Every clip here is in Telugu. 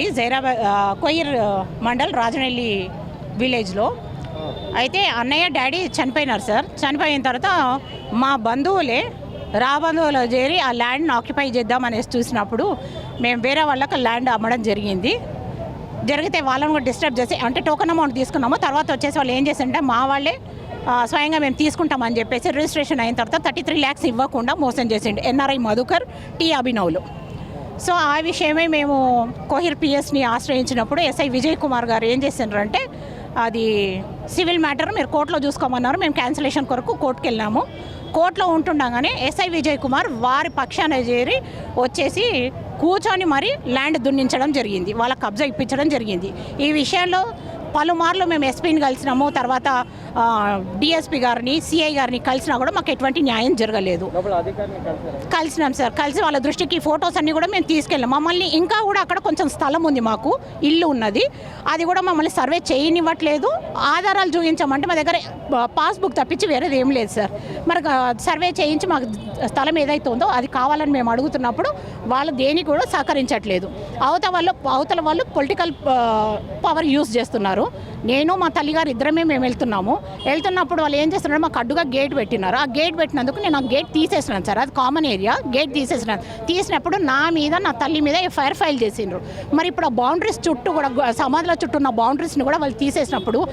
ఇది జైరాబాద్ కొయ్యర్ మండల్ రాజనెల్లి విలేజ్లో. అయితే అన్నయ్య డాడీ చనిపోయినారు సార్. చనిపోయిన తర్వాత మా బంధువులే రా బంధువులు చేరి ఆ ల్యాండ్ని ఆక్యుపై చేద్దామనేసి చూసినప్పుడు మేము వేరే వాళ్ళకి ల్యాండ్ అమ్మడం జరిగింది. జరిగితే వాళ్ళని కూడా డిస్టర్బ్ చేసి అంటే టోకెన్ అమౌంట్ తీసుకున్నాము. తర్వాత వచ్చేసి వాళ్ళు ఏం చేసింటే మా వాళ్ళే స్వయంగా మేము తీసుకుంటామని చెప్పేసి రిజిస్ట్రేషన్ అయిన తర్వాత థర్టీ త్రీ ల్యాక్స్ ఇవ్వకుండా మోసం చేసిండు ఎన్ఆర్ఐ మధుకర్ టీ అభినవ్లు. సో ఆ విషయమే మేము కోహిర్ పిఎస్ని ఆశ్రయించినప్పుడు ఎస్ఐ విజయ్ కుమార్ గారు ఏం చేసిండ్రంటే అది సివిల్ మ్యాటర్ మీరు కోర్టులో చూసుకోమన్నారు మేము క్యాన్సిలేషన్ కొరకు కోర్టుకు వెళ్ళాము కోర్టులో ఉంటుండగానే ఎస్ఐ విజయ్ కుమార్ వారి పక్షాన చేరి వచ్చేసి కూర్చొని మరి ల్యాండ్ దున్నించడం జరిగింది వాళ్ళ కబ్జా ఇప్పించడం జరిగింది. ఈ విషయంలో పలుమార్లు మేము ఎస్పీని కలిసినాము తర్వాత డిఎస్పీ గారిని సిఐ గారిని కలిసినా కూడా మాకు ఎటువంటి న్యాయం జరగలేదు. కలిసినాం సార్. కలిసి వాళ్ళ దృష్టికి ఫొటోస్ అన్ని కూడా మేము తీసుకెళ్ళాం. మమ్మల్ని ఇంకా కూడా అక్కడ కొంచెం స్థలం ఉంది మాకు ఇల్లు ఉన్నది. అది కూడా మమ్మల్ని సర్వే చేయనివ్వట్లేదు. ఆధారాలు చూపించామంటే మా దగ్గర పాస్బుక్ తప్పించి వేరేది ఏం లేదు సార్. మరి సర్వే చేయించి మాకు స్థలం ఏదైతే ఉందో అది కావాలని మేము అడుగుతున్నప్పుడు వాళ్ళు దేనికి కూడా సహకరించట్లేదు. అవతల వాళ్ళు అవతల వాళ్ళు పొలిటికల్ పవర్ యూస్ చేస్తున్నారు. నేను మా తల్లిగారు ఇద్దరమే మేము వెళ్తున్నాము. వెళ్తున్నప్పుడు వాళ్ళు ఏం చేస్తున్నారు మాకు అడ్డుగా గేట్ పెట్టినారు. ఆ గేట్ పెట్టినందుకు నేను ఆ గేట్ తీసేసినాను సార్. అది కామన్ ఏరియా. గేట్ తీసేసినాను. తీసినప్పుడు నా మీద నా తల్లి మీద ఎఫ్ఐఆర్ ఫైల్ చేసిండ్రు. మరి ఇప్పుడు ఆ బౌండరీస్ చుట్టూ కూడా సమాధుల చుట్టూ ఉన్న బౌండరీస్ని కూడా వాళ్ళు తీసేసినప్పుడు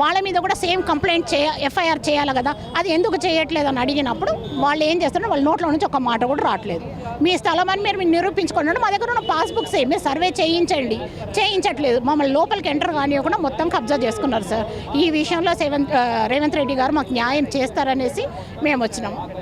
వాళ్ళ మీద కూడా సేమ్ కంప్లైంట్ చేయ ఎఫ్ఐఆర్ చేయాలి కదా. అది ఎందుకు చేయట్లేదు అని అడిగినప్పుడు వాళ్ళు ఏం చేస్తున్నారు వాళ్ళ నోట్లో నుంచి ఒక మాట కూడా రావట్లేదు. మీ స్థలం అని మీరు మీరు నిరూపించుకోండి. మా దగ్గర ఉన్న పాస్బుక్స్ ఏమి సర్వే చేయించండి. చేయించట్లేదు. మమ్మల్ని లోపలికి ఎంటర్ కానివ్వకుండా మొత్తం కబ్జా చేసుకున్నారు సార్. ఈ విషయంలో సేవంత్ రేవంత్ రెడ్డి గారు మాకు న్యాయం చేస్తారనేసి మేము వచ్చినాము.